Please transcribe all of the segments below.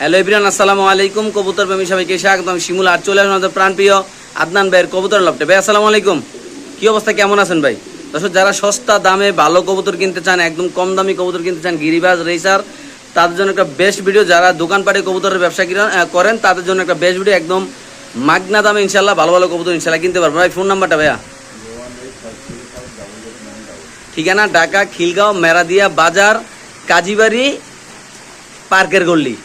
Hello Ibran আসসালামু আলাইকুম। কবুতর প্রেমী সবাইকে স্বাগতম। শিমুল আর চলে আসুন প্রাণপ্রিয় আদনান ভাইয়ের কবুতর লপটে ভাই, আসসালামু আলাইকুম। কি অবস্থা, কেমন আছেন ভাই? দর্শক, যারা সস্তা দামে ভালো কবুতর কিনতে চান, একদম কম দামি কবুতর কিনতে চান, গিরিবাজ রেসার, তাদের জন্য একটা বেস্ট ভিডিও যারা দোকানপাটে কবুতরের ব্যবসা করেন, তাদের জন্য একটা বেস্ট ভিডিও একদম মাগনা দামে ইনশাল্লাহ ভালো ভালো কবুতর ইনশাল্লাহ কিনতে পারবেন ভাই ফোন নাম্বারটা ভাইয়া। ঠিকানা ঢাকা, খিলগাঁও, মেরাদিয়া বাজার, কাজীবাড়ি, পার্কের গল্লি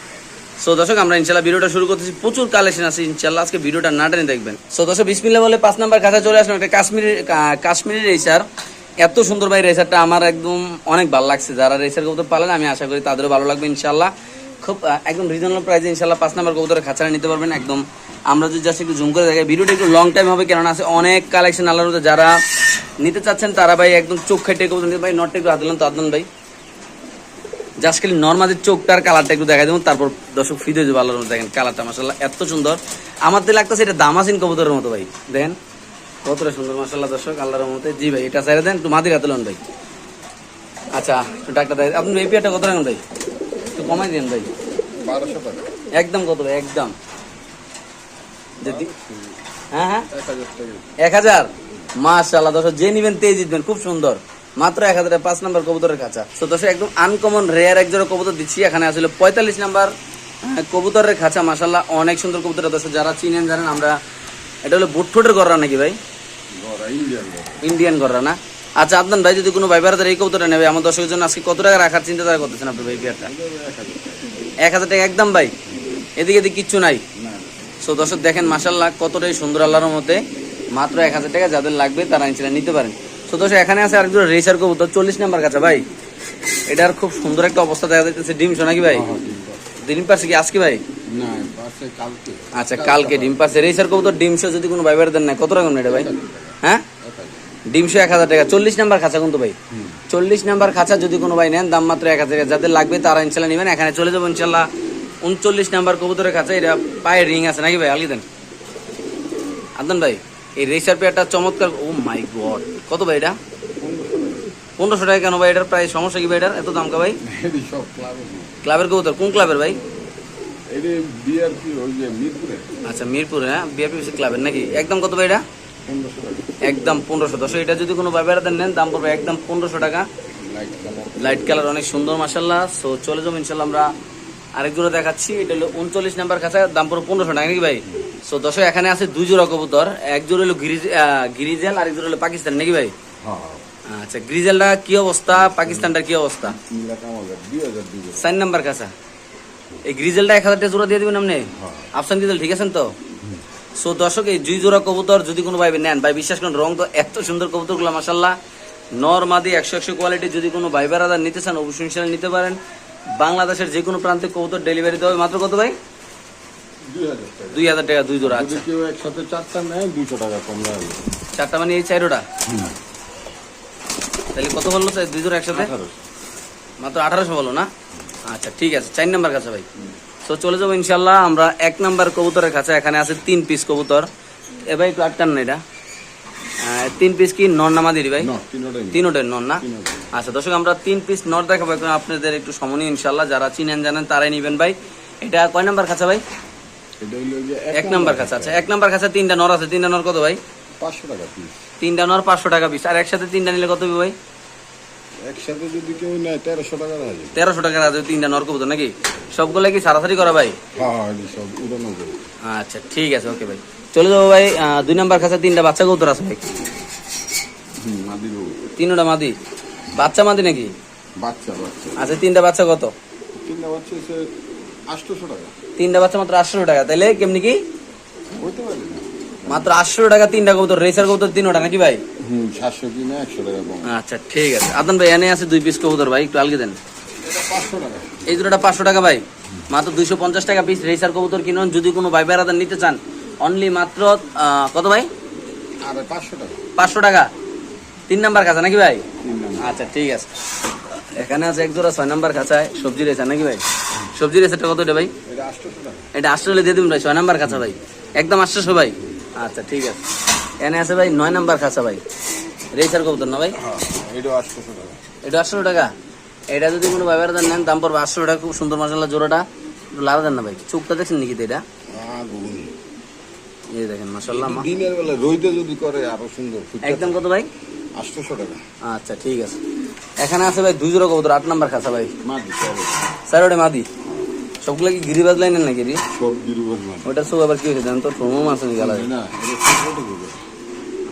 সো দর্শক, আমরা ইনশাল্লাহ ভিডিওটা শুরু করতেছি। প্রচুর কালেকশন আছে, ইনশাল্লাহ। আজকে ভিডিওটা না টেনে দেখবেন। সো দর্শক বিসমিল্লা বলে পাঁচ নাম্বার খাতা চলে আসলাম একটা কাশ্মীরি, কা- কাশ্মীরি রেসার এত সুন্দর ভাই রেসারটা আমার একদম অনেক ভালো লাগছে। যারা রেসার কবুতর পালেন, আমি আশা করি তাদেরও ভালো লাগবে, ইনশাল্লাহ। খুব একদম রিজনেবল প্রাইসে ইনশাল্লাহ পাঁচ নাম্বার কবুতরের খাঁচাটা নিতে পারবেন। একদম, আমরা যদি জাস্ট একটু জুম করে দেখাই ভিডিওটা একটু লং টাইম হবে, কেননা আছে অনেক কালেকশন আলাদা যারা নিতে চাচ্ছেন, তারা ভাই একদম চোখ খেটে কবুতর নিতে ভাই নটটা একটু হাত তো আদনান ভাই। জাস্ট খালি নর্মালের চোখটার কালারটা একটু দেখা দেবো তারপর দর্শক ফিদে যাবে আল্লাহর মধ্যে দেখেন কালারটা মাসাল্লাহ এত সুন্দর। আমার তো লাগতেছে এটা দামাসিন কবুতরের মতো ভাই। দেখেন কতটা সুন্দর মাসাল্লাহ দর্শক আল্লাহর মধ্যে জি ভাই এটা ছেড়ে দেন একটু মাদির হাতে লোন ভাই। আচ্ছা ডাক্তার দেয় আপনি এই পেয়ারটা কত রাখেন ভাই? একটু কমাই দেন ভাই। বারোশো একদম কত ভাই একদম। যদি হ্যাঁ হ্যাঁ। এক হাজার মাশাল্লাহ দর্শক যে নিবেন তেই জিতবেন খুব সুন্দর। মাত্র এক হাজার পাঁচ নাম্বার কবুতরের খাঁচা তো দর্শক একদম আনকমন রেয়ার এক জোড়া কবুতর দিচ্ছি। এখানে আসলে পঁয়তাল্লিশ নাম্বার কবুতরের খাঁচা মাশাল্লাহ অনেক সুন্দর কবুতর। দর্শক যারা চিনেন জানেন আমরা এটা হলো বুটফুটের গররা নাকি ভাই? ইন্ডিয়ান গররা। না? আচ্ছা আপনার ভাই যদি কোনো ভাই বেড়াতে এই কবুতরটা নেবে আমার দর্শকের জন্য আজকে কত টাকা রাখার চিন্তা তারা করতেছেন আপনার ভাই পেয়ারটা? এক হাজার টাকা। এক হাজার টাকা একদম ভাই। এদিকে এদিকে কিচ্ছু নাই। সো দর্শক দেখেন মাসাল্লাহ কতটাই সুন্দর আল্লাহর মতে মাত্র এক হাজার টাকা যাদের লাগবে তারা ইনশাল্লাহ নিতে পারেন। সো দর্শক এখানে আছে আরেকজন রেসার কবুতর চল্লিশ নাম্বার কাছে ভাই। এটার খুব সুন্দর একটা অবস্থা দেখা যাচ্ছে ডিম শোনা কি ভাই? হ্যাঁ, ডিম পারছে। কি আজকে ভাই? পাশে আচ্ছা কালকে ডিম পারছে। রেসার কবুতর ডিম শো যদি কোনো ভাই বের দেন না কত রকম এটা ভাই? হ্যাঁ? ডিম শো এক হাজার টাকা। চল্লিশ নাম্বার খাঁচা কিন্তু ভাই। চল্লিশ নাম্বার খাঁচা যদি কোনো ভাই নেন দাম মাত্র এক হাজার টাকা। যাদের লাগবে তারা ইনশাল্লাহ নেবেন। এখানে চলে যাব ইনশাল্লাহ। উনচল্লিশ নাম্বার কবুতরের খাঁচা। এটা পায়ে রিং আছে নাকি ভাই? আলি দেন। আদন ভাই এই রেসার পেয়ারটা চমৎকার। Oh my god. কত ভাই এটা? পনেরোশো টাকা কেন ভাই? এটার প্রায় সমস্যা কি ভাই এটার? এত দাম কা ভাই? ক্লাবের কবুতর? কোন ক্লাবের ভাই? আচ্ছা মিরপুর হ্যাঁ? বিআরপিসি ক্লাবের নাকি? একদম কত ভাই এটা? একদম পনেরোশো। দশ এটা যদি কোনো ভাই বেড়াতে নেন দাম পড়বে একদম পনেরোশো টাকা। লাইট কালার লাইট কালার অনেক সুন্দর মাসাল্লাহ সো চলে যাব ইনশাল্লাহ আমরা আরেক জোড়া দেখাচ্ছি। এটা হলো উনচল্লিশ নাম্বার কাছে দাম পড়বে পনেরোশো টাকা নাকি ভাই? সো দর্শক এখানে আছে দুই জোড়া কবুতর। এক জোড়া হলো গিরিজেল আরেক জোড়া হলো পাকিস্তান। নাকি ভাই? হ্যাঁ। আচ্ছা গ্রিজেলটা কি অবস্থা? পাকিস্তানটা কি অবস্থা? সাইন নাম্বার কাছে। এই গ্রিজেলটা এক হাজার জোড়া দিয়ে দিবেন আপনি? হ্যাঁ। আফসান গ্রিজেল ঠিক আছেন তো? সো দর্শক এই দুই জোড়া কবুতর যদি কোনো ভাই নেন ভাই বিশ্বাস করেন রং তো এত সুন্দর কবুতরগুলো মাসাল্লাহ নরমাদি একশো একশো কোয়ালিটি যদি কোনো ভাই বেড়াদার নিতে চান অবশ্যই নিতে পারেন। বাংলাদেশের যে কোনো প্রান্তে কবুতর ডেলিভারি দেওয়া মাত্র কত ভাই? দুই হাজার টাকা। দুই জোড়া যদি আচ্ছা। কেউ একসাথে চারটা নেয় দুশো টাকা কম লাগবে চারটা মানে এই চারোটা? তাহলে কত বলল দুই জোড়া একসাথে? আঠারোশো। মাত্র আঠারোশো বলো না? আচ্ছা ঠিক আছে। চার নাম্বার কাছে ভাই। তো চলে যাব ইনশাল্লাহ আমরা এক নাম্বার কবুতরের কাছে। এখানে আছে তিন পিস কবুতর। এ ভাই একটু আটকান না এটা। তিন পিস কি? নন নামা দিদি ভাই? তিনোটাই। নন না? আচ্ছা দর্শক আমরা তিন পিস নট দেখাবো। এখন আপনাদের একটু সমনীয় ইনশাল্লাহ যারা চিনেন জানেন তারাই নিবেন ভাই। এটা কয় নাম্বার খাঁচা ভাই? এক নাম্বার খাঁচা আচ্ছা এক নাম্বার খাঁচা তিনটা নর আছে। তিনটা নর কত ভাই? পাঁচশো টাকা পিস তিনটা নর পাঁচশো টাকা পিস আর একসাথে তিনটা নিলে কত হবে ভাই? একসাথে যদি কেউ নেয় তেরোশো টাকা রাখে তেরোশো টাকার আছে তিনটা নর কবুতর নাকি? সবগুলো কি সারাসারি করা ভাই? হ্যাঁ হ্যাঁ এটি সব উড়ানো আচ্ছা ঠিক আছে ওকে ভাই। চলে যাব ভাই দুই নাম্বার কাছে তিনটা বাচ্চা কবুতর আছে ভাই। তিনটা মাদি। বাচ্চা মাদি নাকি? বাচ্চা বাচ্চা। আচ্ছা তিনটা বাচ্চা কত? তিনটা বাচ্চা আটশোশো টাকা। তিনটা বাচ্চা মাত্র আটশো টাকা। তাহলে কেমনি কি? মাত্র আটশো টাকা তিনটা কবুতর রেসার কবুতর তিনটা নাকি ভাই? টাকা আচ্ছা ঠিক আছে। আদন ভাই এনে আছে দুই পিস কবুতর ভাই একটু আলগে দেন। টাকা এই দুটোটা পাঁচশো টাকা ভাই। মাত্র দুইশো পঞ্চাশ টাকা পিস রেসার কবুতর কিনুন। যদি কোনো ভাই বেড়াদার নিতে চান অনলি মাত্র কত ভাই? আর পাঁচশো টাকা। টাকা। তিন নাম্বার কাছে নাকি ভাই? আচ্ছা ঠিক আছে। এখানে আছে এক জোড়া ছয় নাম্বার খাঁচায় সবজি রয়েছে নাকি ভাই? সবজি রেসেটটা কত এটা ভাই? এটা আটশো হলে দিয়ে দিন ভাই ছয় নাম্বার খাঁচা ভাই। একদম আটশোশো ভাই। আচ্ছা ঠিক আছে। এনে আছে ভাই নয় নাম্বার খাঁচা ভাই। রেসার কবুতর না ভাই? হ্যাঁ এটা আটশো টাকা? এটা যদি কোনো ব্যবহার নেন দাম পড়বে আটশো টাকা। খুব সুন্দর মশলা জোড়াটা। একটু লাড়া দেন না ভাই চুপটা দেখছেন নাকি এটা? এই দেখেন মাসাল্লাহ দিনের বেলা রইতে যদি করে আরও সুন্দর। একদম কত ভাই? আটশোশো টাকা। আচ্ছা ঠিক আছে। এখানে আছে ভাই দুই জোড়া কবুতর আট নাম্বার খাসা ভাই। মা দিতে হবে স্যার ওটা মাদি। সবগুলো কি গিরিবাজ লাইনের নাকি রে? সব গিরুবাজ মানে ওটা সব আবার কি হয়েছে? জানেন তো ফোমও আছে নি গালা না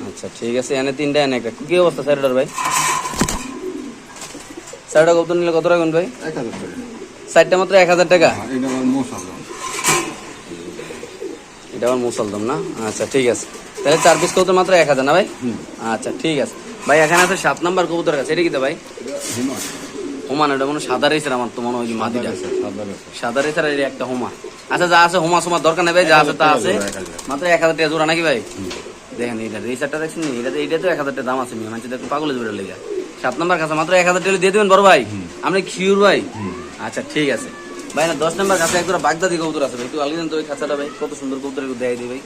আচ্ছা ঠিক আছে এনে তিনটা এনে একটা। কি অবস্থা স্যার ওটার ভাই? স্যার ওটা কবুতর নিলে কত রাখবেন ভাই? এক হাজার টাকা। মাত্র এক হাজার টাকা? হ্যাঁ, এটা আমার মশাল এটা আমার মুসলদম না? আচ্ছা ঠিক আছে। তাহলে চার পিস কবুতর মাত্র এক হাজার না ভাই? আচ্ছা ঠিক আছে। ভাই এখানে আছে সাত নাম্বার কবুতর আছে এটা কি ভাই? এটা হিমা হোমান এটা মনে সাদা রেসের আমার তো মনে হয় মাদিটা সাদা রেসার এর একটা হোমা। আচ্ছা যা আছে হোমা সোমার দরকার নেই ভাই যা আছে তা আছে। মাত্র এক হাজার টাকা জোড়া নাকি ভাই? দেখেন এটা রেসারটা দেখছেন এটা এটা তো এক হাজার টাকা দাম আছে মেয়ে মানুষ দেখুন পাগলে জোড়া লেগে। সাত নম্বর কাছে মাত্র এক হাজার টাকা দিয়ে দেবেন বড় ভাই। আপনি খিউর ভাই? আচ্ছা ঠিক আছে। ভাই না দশ নম্বর কাছে একদম বাগদাদি কবুতর আছে ভাই। একটু আলিয়ে তো ওই খাঁচাটা ভাই কত সুন্দর কবুতর দেয় দিই ভাই।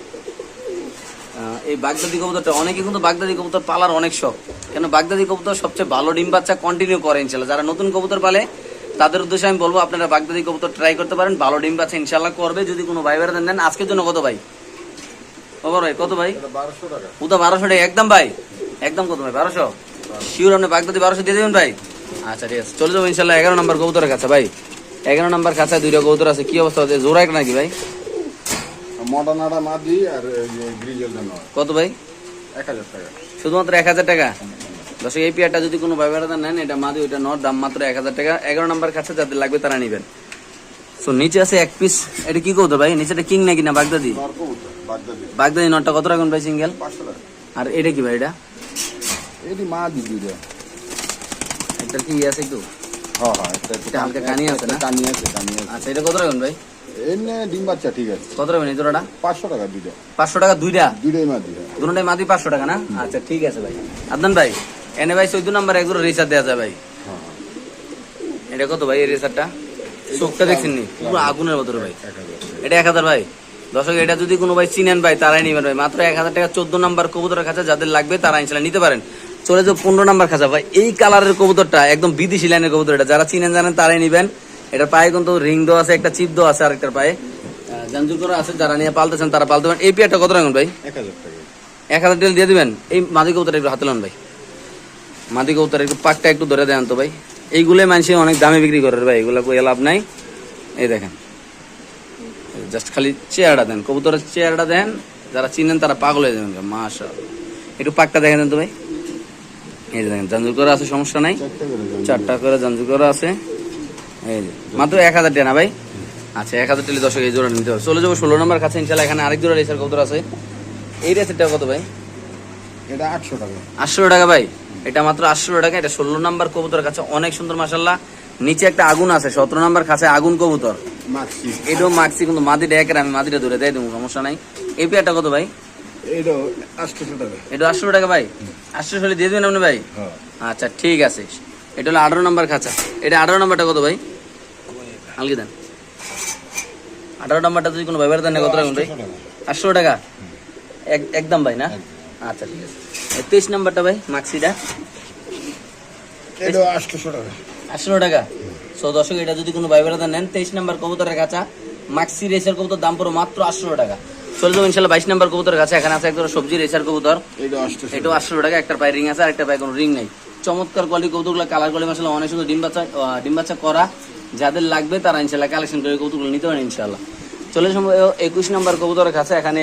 এই বাগদাদি কবুতরটা অনেকে কিন্তু বাগদাদি কবুতর পালার অনেক শখ। কেন বাগদাদি কবুতর সবচেয়ে ভালো ডিম বাচ্চা কন্টিনিউ করে ইনশাল্লাহ। যারা নতুন কবুতর পালে তাদের উদ্দেশ্যে আমি বলব আপনারা বাগদাদি কবুতর ট্রাই করতে পারেন ভালো ডিম বাচ্চা ইনশাল্লাহ করবে। যদি কোনো ভাই বেড়া দেন আজকের জন্য কত ভাই? খবর ভাই কত ভাই? উদা বারোশো টাকা। একদম ভাই? একদম কত ভাই? বারোশো? শিওর আপনি বাগদাদি বারোশো দিয়ে দেবেন ভাই? আচ্ছা ঠিক আছে। চলে যাব ইনশাল্লাহ এগারো নম্বর কবুতরের কাছে ভাই। এগারো নম্বর কাছে দুইটা কবুতর আছে। কি অবস্থা হচ্ছে জোড়া একটা নাকি ভাই? মডার্নাটা মা দিই আর কত ভাই? এক হাজার টাকা। শুধুমাত্র এক হাজার টাকা? দর্শক এই পেয়ারটা যদি কোনো ব্যবহারতা নেন এটা মাদি ওইটা নর দাম মাত্র এক হাজার টাকা। এগারো নম্বর কাছে যাদের লাগবে তারা নেবেন। সো নিচে আছে এক পিস এটা কি কৌতো ভাই? নিচেটা কিং নাকি না বাগদাদি? বাগদাদি। নটটা কত রাখুন ভাই সিঙ্গেল? পাঁচশো টাকা। আর এটা কি ভাই এটা? এটি মা দি দুইটা। একটা কি আছে একটু? হ্যাঁ হ্যাঁ এটা হালকা কানি আছে না? কানি আছে কানি আছে। আচ্ছা এটা কত রাখুন ভাই? এমনি ডিম বাচ্চা ঠিক আছে। কত রাখবেন এই জোড়াটা? পাঁচশো টাকা দুইটা। পাঁচশো টাকা দুইটা? দুইটাই দুটাই মাদি পাঁচশো টাকা না? আচ্ছা ঠিক আছে ভাই। আদনান ভাই এনে ভাই চোদ্দ নাম্বার একজোড়া রিচার্জ দেওয়া যায় ভাই। এটা কত ভাই এই রেসারটা চোখটা দেখছেন নি? পুরো আগুনের মতো ভাই। এটা এক হাজার ভাই। দর্শক এটা যদি কোনো ভাই চিনেন ভাই তারাই নেবেন ভাই। মাত্র এক হাজার টাকা চোদ্দ নাম্বার কবুতরের কাছে যাদের লাগবে তারা ইনশাল্লাহ নিতে পারেন। চলে যাও পনেরো নাম্বার খাঁচা ভাই। এই কালারের কবুতরটা একদম বিদেশি লাইনের কবুতর এটা। যারা চিনেন জানেন তারাই নিবেন। এটা পায়ে কিন্তু রিং দেওয়া আছে একটা চিপ দেওয়া আছে আরেকটার পায়ে। আহ, জানজুর করা আছে যারা নিয়ে পালতেছেন তারা পালতে পারেন। এই পেয়ারটা কত রাখুন ভাই? এক হাজার টাকা। এক হাজার টাকা দিয়ে দিবেন। এই মাঝে কবুতর একটু হাতে লন ভাই। মাদি কবুতর একটু পাকটা একটু ধরে দেন তো ভাই। এইগুলোই মানুষ অনেক দামে বিক্রি করে ভাই, এগুলো কোনো লাভ নাই। এই দেখেন। জাস্ট খালি চেয়ারটা দেন, কবুতরের চেয়ারটা দেন, যারা চিনেন তারা পাগল হয়ে যাবেন মাশা একটু পাকটা দেখেন দেন তো ভাই। এই যে দেখেন, জাঞ্জুর করা আছে, সমস্যা নাই। চারটে করে জাঞ্জুর করা আছে। এই যে, মাত্র এক হাজার টাকা না ভাই? আচ্ছা এক হাজার টেলি দশক এই জোড়া নিতে হবে। চলে যাব ষোলো নম্বর কাছে ইনশাল্লাহ এখানে আরেক জোড়া রেসার কবুতর আছে। এই রেসেরটা কত ভাই? এটা আটশো টাকা। আটশো টাকা ভাই। এটা মাত্র আটশো টাকা এটা ষোলো নাম্বার কবুতর কাছে অনেক সুন্দর মাসাল্লাহ নিচে একটা আগুন আছে সতেরো নাম্বার কাছে আগুন কবুতর। এটাও মাগছি কিন্তু মাদিটা একের আমি মাদিটা ধরে দেয় দেবো সমস্যা নাই। এই পেয়ারটা কত ভাই? এটা আটশোশো টাকা। এটা আটশো টাকা ভাই? আটশো হলে দিয়ে দেবেন আপনি ভাই? হ্যাঁ। আচ্ছা ঠিক আছে। এটা হলো আঠারো নাম্বার খাঁচা। এটা আঠারো নাম্বারটা কত ভাই? আলগি দেন। আঠারো নাম্বারটা যদি কোনো ব্যবহার দেন কত রাখুন ভাই? আটশো টাকা। এক- একদম ভাই না? আচ্ছা ঠিক আছে। তেইশ নাম্বারটা ভাই মাক্সিটা। এটা আটশোশো টাকা। আটশো টাকা? সো দর্শক এটা যদি কোনো ভাইবেরাদা নেন। তেইশ নাম্বার কবুতরের কাছে মাক্সি রেসার কবুতর দাম পড়ো মাত্র আটশো টাকা। চলে যাব ইনশাল্লাহ বাইশ নাম্বার কবুতরের কাছে। এখানে আছে একদম সবজি রেসার কবুতর। এটা আটশো টাকা একটা পায়ে রিং আছে আর একটা পায়ে কোনো রিং নেই। চমৎকার কোয়ালিটি কবুতরগুলো কালার কোয়ালিটি মাসাল অনেক সুন্দর। ডিম বাচ্চা ডিম বাচ্চা করা। যাদের লাগবে তারা ইনশাল্লাহ কালেকশন করে কবুতরগুলো নিতে পারেন ইনশাল্লাহ চলে যাব একুশ নাম্বার কবুতরের কাছে। এখানে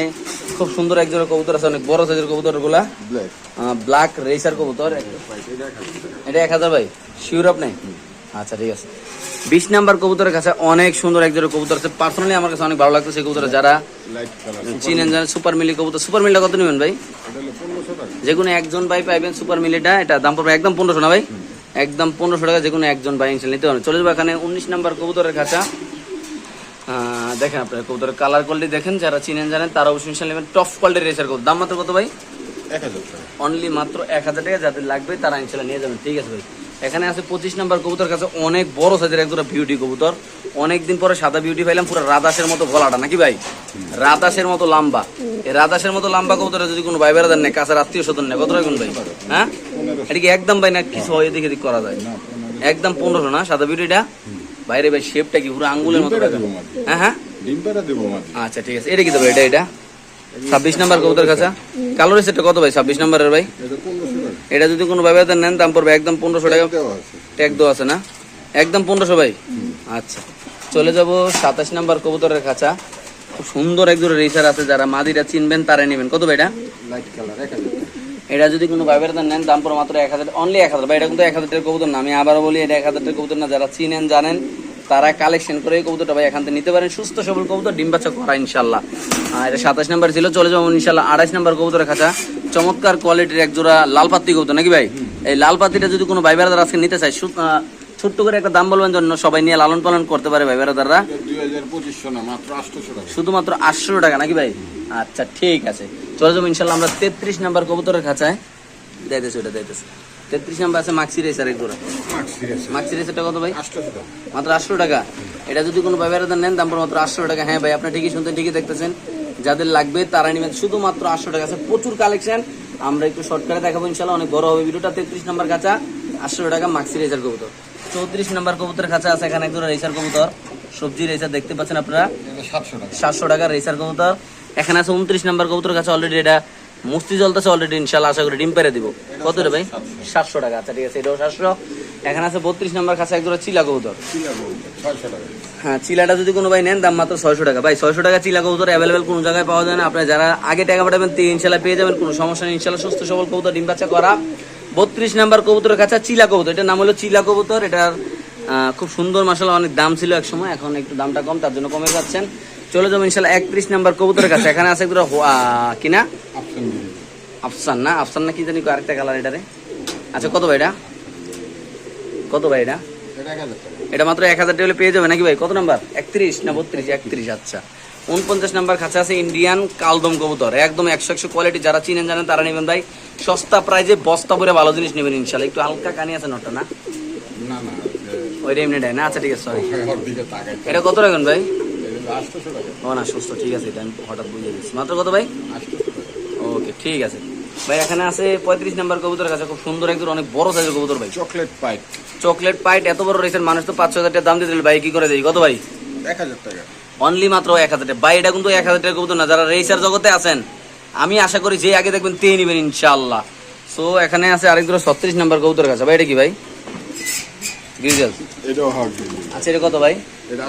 খুব সুন্দর এক জোড়া কবুতর আছে অনেক বড় সাইজের কবুতরগুলা। ব্ল্যাক ব্ল্যাক রেসার কবুতর। এটা এক হাজার ভাই। শিওর আপনি? আচ্ছা ঠিক আছে। বিশ নাম্বার কবুতরের কাছে অনেক সুন্দর এক জোড়া কবুতর আছে। পার্সোনালি আমার কাছে অনেক ভালো লাগতো সেই কবুতর। যারা চিনেন জানেন সুপার মিলি কবুতর সুপার মিলটা কত নেবেন ভাই? যে কোনো একজন ভাই পাইবেন সুপার মিলিটা এটা দাম পড়বে একদম পনেরোশো না ভাই? একদম পনেরোশো টাকা যে কোনো একজন ভাই নিতে পারেন চলে যাব এখানে উনিশ নাম্বার কবুতরের কাছে। আহ, দেখেন আপনার, কবুতরের কালার কোয়ালিটি দেখেন, যারা চিনেন জানেন, তারা অবশ্যই ইনশাল নেবেন। টপ কোয়ালিটির রেসার কবুতর। দাম মাত্র কত ভাই? এক অনলি মাত্র এক হাজার টাকা, যাদের লাগবে তারা ইনশাল্লাহ নিয়ে যাবেন। ঠিক আছে ভাই? এখানে আছে পঁচিশ নাম্বার কবুতর কাছে অনেক বড় সাইজের একজোড়া বিউটি কবুতর। অনেকদিন পরে সাদা বিউটি পাইলাম, পুরো রাদাসের মতো গলাটা, নাকি ভাই? রাদাসের মতো লম্বা। এই রাদাসের মতো লম্বা কবুতরে যদি কোনো ভাই বেড়াদার নেই কাছের আত্মীয় স্বজন নেই কত রাখুন ভাই? হ্যাঁ? এটা কি একদম ভাই না, কিছু হয় এদিক এদিক করা যায়? পনেরো একদম পনেরোশো না, সাদা বিউটিটা বাইরে ভাই শেপটা কি? পুরো আঙ্গুলের মতো। হ্যাঁ হ্যাঁ? ডিম পেড়া দেবো আচ্ছা ঠিক আছে। এটা কি দেবো এটা এটা? ছাব্বিশ নাম্বার কবুতর কাছা কালো সেটা কত ভাই? ছাব্বিশ নাম্বারের ভাই? এটা যদি কোনো ব্যবহার নেন দাম পড়বে একদম পনেরোশো টাকা। ট্যাগ দেওয়া আছে। না? একদম পনেরোশো ভাই? আচ্ছা। চলে যাব সাতাশ নাম্বার কবুতরের খাঁচা খুব সুন্দর এক দুটো রেসার আছে যারা মাদিরা চিনবেন তারা নেবেন। কত ভাই এটা? লাইট কালার এটা যদি কোনো ভাইবের নেন, দাম পড়ে মাত্র এক হাজার অনলি এক হাজার। বা এটা কিন্তু এক হাজার টাকার কবুতর না। আমি আবারও বলি, এটা এক হাজার টাকার কবুতর না। যারা চিনেন, জানেন, তারা কালেকশন করে এই কবুতরটা ভাই এখান থেকে নিতে পারেন। সুস্থ সবল কবুতর, ডিম বাচ্চা করা ইনশাল্লাহ আর এটা সাতাশ নাম্বার ছিল, চলে যাব ইনশাল্লাহ আড়াইশ নাম্বার কবুতরের খাঁচা। চমৎকার কোয়ালিটির এক জোড়া লাল পাত্তি কবুতর, নাকি ভাই? এই লাল পাত্তিটা যদি কোনো ভাই বেড়াদার আজকে নিতে চায় ছোট্ট করে একটা দাম বলবেন জন্য সবাই নিয়ে লালন পালন করতে পারে ভাই বেড়াদাররা শুধুমাত্র আটশো টাকা নাকি ভাই? আচ্ছা ঠিক আছে। চলে যাব ইনশাল্লাহ আমরা তেত্রিশ নাম্বার কবুতরের খাঁচায়। দেয়তেছে ওটা দেয়তেছে তেত্রিশ নাম্বার আছে মাক্সি রেসার এক জোড়া মাক্সি রেসারটা কত ভাই? মাত্র আটশো টাকা। এটা যদি কোনো ব্যবহার নেন দাম মাত্র আটশো টাকা। হ্যাঁ ভাই আপনি ঠিকই শুনতেন ঠিকই দেখতেছেন। যাদের লাগবে তারা নেবেন। শুধুমাত্র আটশো টাকা আছে। প্রচুর কালেকশন আমরা একটু শর্টকাটে দেখাবো ইনশাল্লাহ অনেক বড় হবে ভিডিওটা। তেত্রিশ নাম্বার কাঁচা আটশো টাকা মাক্সি রেজার কবুতর। চৌত্রিশ নাম্বার কবুতরের কাঁচা আছে এখানে একজন রেসার কবুতর। সবজি রেসার দেখতে পাচ্ছেন আপনারা। সাতশো টাকা রেসার কবুতর। এখানে আছে উনত্রিশ নাম্বার কবুতর কাছে অলরেডি এটা মুস্তি চলতেছে অলরেডি ইনশাল্লাহ আশা করি ডিম পেরে দিব। কত রে ভাই? সাতশো টাকা আচ্ছা ঠিক আছে, এটাও সাতশো। এখানে আছে বত্রিশ নাম্বার কাছে একদম চিলা কবুতর। হ্যাঁ চিলাটা যদি কোনো ভাই নেন, দাম মাত্র ছয়শো টাকা। ভাই, ছয়শো টাকা চিলা কবুতর অ্যাভেলেবেল কোনো জায়গায় পাওয়া যায় না। আপনার যারা আগে টাকা পাঠাবেন, তি ইনশাল্লাহ পেয়ে যাবেন, কোনো সমস্যা নেই। ইনশাল্লাহ সুস্থ সবল কবুতর, ডিম বাচ্চা করা। বত্রিশ নাম্বার কবুতরের কাছে চিলা কবুতর। এটার নাম হলো চিলা কবুতর। এটার খুব সুন্দর মাসালা অনেক দাম ছিল এক সময়। এখন একটু দামটা কম তার জন্য কমে যাচ্ছেন। চলে যাব ইনশাল্লাহ একত্রিশ নাম্বার কবুতরের কাছে। এখানে আছে একটু কিনা আফসান। না? আফসান না কি জানি আরেকটা কালার এটারে। আচ্ছা কত ভাই এটা? কত ভাই এটা? এটা মাত্র এক হাজার টাকা পেয়ে যাবে নাকি ভাই? কত নাম্বার? একত্রিশ না বত্রিশ? একত্রিশ আচ্ছা। উনপঞ্চাশ নাম্বার কাছে আছে ইন্ডিয়ান কালদম কবুতর। একদম একশো একশো কোয়ালিটি যারা চিনেন জানেন তারা নেবেন ভাই। সস্তা প্রাইজে বস্তা ভরে ভালো জিনিস নেবেন ইনশাল্লাহ। একটু হালকা কানি আছে নটটা না? না না ওইটা না আচ্ছা ঠিক আছে সরি এটা কত রাখবেন ভাই? ও না সুস্থ ঠিক আছে এটা আমি হঠাৎ বুঝে গেছি। মাত্র কত ভাই? ওকে ঠিক আছে। ভাই এখানে আছে পঁয়ত্রিশ নাম্বার কবুতর কাছে। খুব সুন্দর একদম অনেক বড় সাইজের কবুতর ভাই। চকলেট পাইপ চকলেট পাইট এত বড় রয়েছে মানুষ তো পাঁচশো হাজার টাকা দাম দিয়ে দিল ভাই কি করে দেয় কত ভাই? এক হাজার টাকা। অনলি মাত্র এক হাজার টাকা। ভাই এটা কিন্তু এক হাজার টাকা কবুতর না যারা রেসার জগতে আছেন আমি আশা করি যে আগে দেখবেন তেই নেবেন ইনশাল্লাহ সো এখানে আছে আরেক দুটো ছত্রিশ নাম্বার কবুতর কাছে। ভাই এটা কি ভাই? গ্রিজেল আচ্ছা এটা কত ভাই? এটা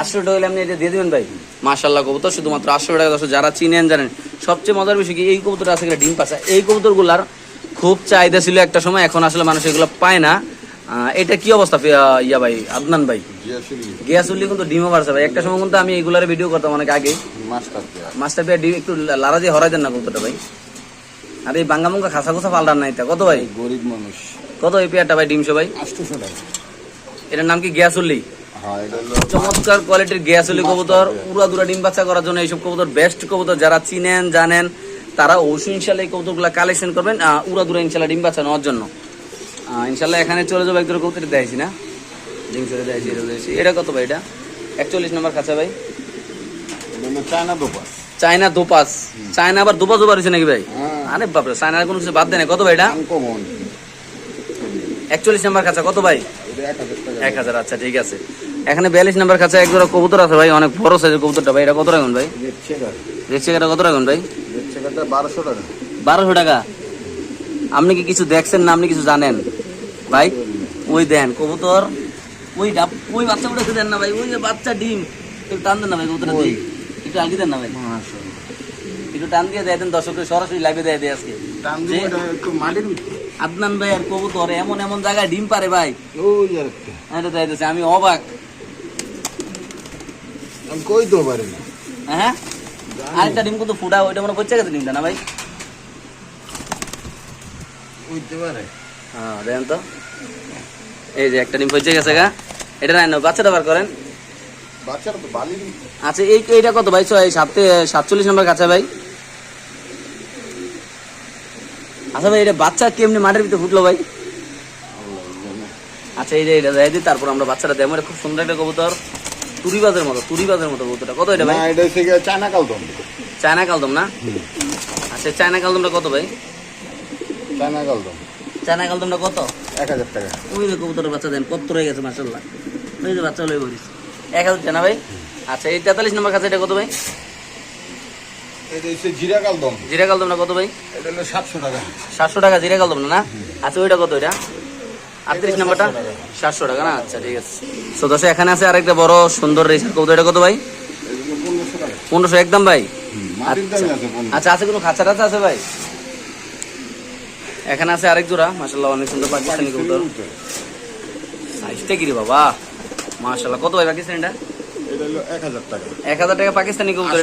আটশো টাকা। হলে আপনি এটা দিয়ে দেবেন ভাই? মাশাল্লাহ কবুতর শুধুমাত্র আটশো টাকা দশ যারা চিনেন জানেন। সবচেয়ে মজার বিষয় কি এই কবুতরটা আছে ডিম পাশা এই কবুতরগুলার খুব চাহিদা ছিল একটা সময় এখন আসলে মানুষ এগুলো পায় না। এটা কি অবস্থা ইয়া ভাই আদনান ভাই? গিয়াসুল্লি কিন্তু ডিমও বাড়ছে ভাই। একটা সময় কিন্তু আমি এগুলার ভিডিও করতাম অনেক আগে। মাস্টার মাছটা পেয়ে ডিম একটু লারা দিয়ে হরাই দেন না কতটা ভাই। আর এই বাঙ্গা মুঙ্গা খাসা খোসা পাল্টান নাই এটা কত ভাই? গরিব মানুষ। কত এই পেয়ারটা ভাই ডিমশো ভাই? আটশোশো টাকা। এটার নাম কি গিয়াসুল্লি হ্যাঁ চমৎকার কোয়ালিটির গিয়াসুলি কবুতর। উড়া দুরা ডিম বাচ্চা করার জন্য এইসব কবুতর বেস্ট কবুতর। যারা চিনেন জানেন তারা অবশ্যই ইনশাল্লাহ এই কবুতরগুলো কালেকশন করবেন। উড়া দুরা ইনশাল্লাহ ডিম বাচ্চা নেওয়ার জন্য। ইনশাল্লাহ এখানে চলে যাব একদম কবুতর দেয়ছি না? চলে দেয়ছি এটা দিয়েছি এটা কত ভাই এটা? একচল্লিশ নম্বর কাছে ভাই। চায়না দোপাস। চায়না দোপাস। চায়না আবার দোপাস দোপার হয়েছে নাকি ভাই? হ্যাঁ। আরে বাপরে চায়নার কোনো কিছু বাদ দেয় না। কত ভাই এটা? একচল্লিশ নাম্বার কাছে কত ভাই? এক হাজার আচ্ছা ঠিক আছে। এখানে বিয়াল্লিশ নাম্বার কাছে এক জোড়া কবুতর আছে ভাই অনেক বড় সাইজের কবুতরটা ভাই। এটা কত রাখুন ভাই? রেড চেকারটা কত রাখুন ভাই? বারোশো টাকা। বারোশো টাকা। আপনি কি কিছু দেখছেন না আপনি কিছু জানেন? ভাই ওই দেন কবুতর। ওই ডাব- ওই বাচ্চা উঠেছে দেন না ভাই ওই যে বাচ্চা ডিম। একটু টান দেন না ভাই কবুতরটা দিই একটু আলগি দেন না ভাই। একটু টান দিয়ে দেয় দেন দর্শকের সরাসরি লাইভে দেয় দেয় আজকে। আদনান ভাই আর কবুতর এমন এমন জায়গায় ডিম পারে ভাই। এটা যাইতেছে আমি অবাক। কই তো পারি না। হ্যাঁ? আরেকটা ডিম কিন্তু ফুটা ওইটা মনে হচ্ছে গেছে ডিমটা না ভাই? কইতে পারে। হ্যাঁ দেন তো। এই যে একটা ডিম হচ্ছে গেছে গা। এটা নাই না বাচ্চাটা বার করেন। বাচ্চারা তো বালি আচ্ছা এই এইটা কত ভাই? ছয় সাতে সাতচল্লিশ নম্বর কাছে ভাই। আচ্ছা ভাই এটা বাচ্চা কেমনি মাঠের ভিতরে ফুটলো ভাই? আচ্ছা এই যে এটা দেয় দিই তারপর আমরা বাচ্চাটা দেবো। এটা খুব সুন্দর একটা কবুতর। তুরিবাজের মতো তুরি তুরিবাজের মতো কবুতরটা। কত এটা না ভাই এটা হচ্ছে চায়না কালদম চায়না কালদম না? আচ্ছা চায়না কালদমটা কত ভাই? চায়না কালদম চায়না কালদমটা কত? এক হাজার টাকা। ওই রে কবুতরের বাচ্চা দেন কত রয়ে গেছে মাসাল্লাহ ওই যে বাচ্চা হলো বলিস এক হাজার টাকা ভাই? আচ্ছা এই তেতাল্লিশ নম্বর খাঁচা এটা কত ভাই? এটা জিরা কালদম জিরা কালদমটা কত ভাই? এটা হলো সাতশো টাকা। সাতশো টাকা জিরা কালদম না না? আচ্ছা ওইটা কত ওইটা আটত্রিশ নম্বরটা? সাতশো টাকা না? আচ্ছা ঠিক আছে। তো দশ এখানে আছে আরেকটা বড় সুন্দর রেসার কবুতর। এটা কত ভাই? পনেরোশো একদম ভাই? পনেরো আচ্ছা আছে কোনো খাঁচা টাচা আছে ভাই? এখানে আছে আরেক জোড়া মাসাল্লাহ অনেক সুন্দর পাকিস্তানি কবুতর। সাইজটা কি রে বাবা? মাশাল্লাহ কত ভাই পাকিস্তানিটা? এক হাজার টাকা। পাকিস্তানি কবুতর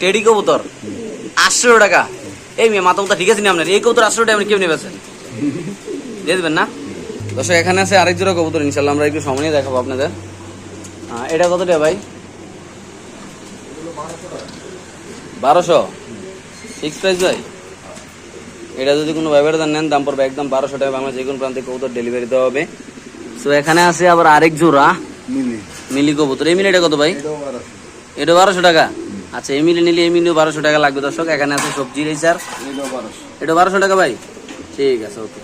টেডি কবুতর? আটশো টাকা। এই মেয়ে মাথা ঠিক আছে নি আপনার? এই কবুতর আটশো টাকা আপনি কেউ নেবেছেন দিয়ে দেবেন না? দর্শক এখানে আছে আরেক জোড়া কবুতর ইনশাল্লাহ আমরা একটু সময় দেখাবো আপনাদের। এটা কত টাকা ভাই? বারোশো। ফিক্স প্রাইস ভাই? এটা যদি কোনো ব্যবহার নেন দাম পড়বে একদম বারোশো টাকা বাংলা যে কোনো প্রান্তে কবুতর ডেলিভারি দেওয়া হবে। সো এখানে আছে আবার আরেক জোড়া। মিলি কবুতর। এই মিলিটা কত ভাই? এটা বারোশো। টাকা? আচ্ছা এই মিলে নিলে এই মিলেও বারোশো টাকা লাগবে দর্শক। এখানে আছে সবজি রেসার এটা বারোশো। টাকা ভাই? ঠিক আছে ওকে